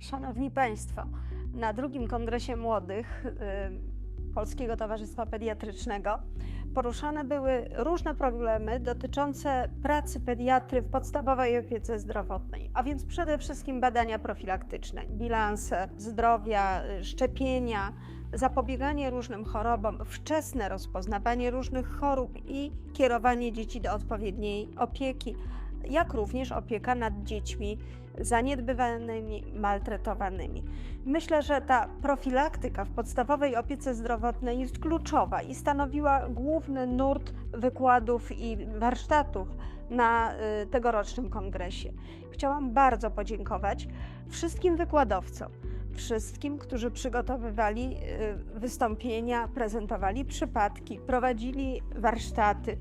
Szanowni Państwo, na drugim Kongresie Młodych Polskiego Towarzystwa Pediatrycznego. Poruszane były różne problemy dotyczące pracy pediatry w podstawowej opiece zdrowotnej, a więc przede wszystkim badania profilaktyczne, bilanse zdrowia, szczepienia, zapobieganie różnym chorobom, wczesne rozpoznawanie różnych chorób i kierowanie dzieci do odpowiedniej opieki, jak również opieka nad dziećmi zaniedbywanymi, maltretowanymi. Myślę, że ta profilaktyka w podstawowej opiece zdrowotnej jest kluczowa i stanowiła główny nurt wykładów i warsztatów na y, tegorocznym kongresie. Chciałam bardzo podziękować wszystkim wykładowcom, wszystkim, którzy przygotowywali y, wystąpienia, prezentowali przypadki, prowadzili warsztaty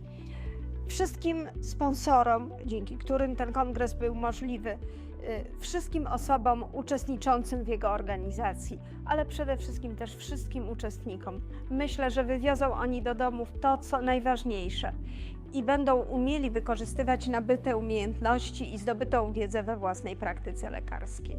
wszystkim sponsorom, dzięki którym ten kongres był możliwy, y, wszystkim osobom uczestniczącym w jego organizacji, ale przede wszystkim też wszystkim uczestnikom. Myślę, że wywiozą oni do domów to, co najważniejsze i będą umieli wykorzystywać nabyte umiejętności i zdobytą wiedzę we własnej praktyce lekarskiej.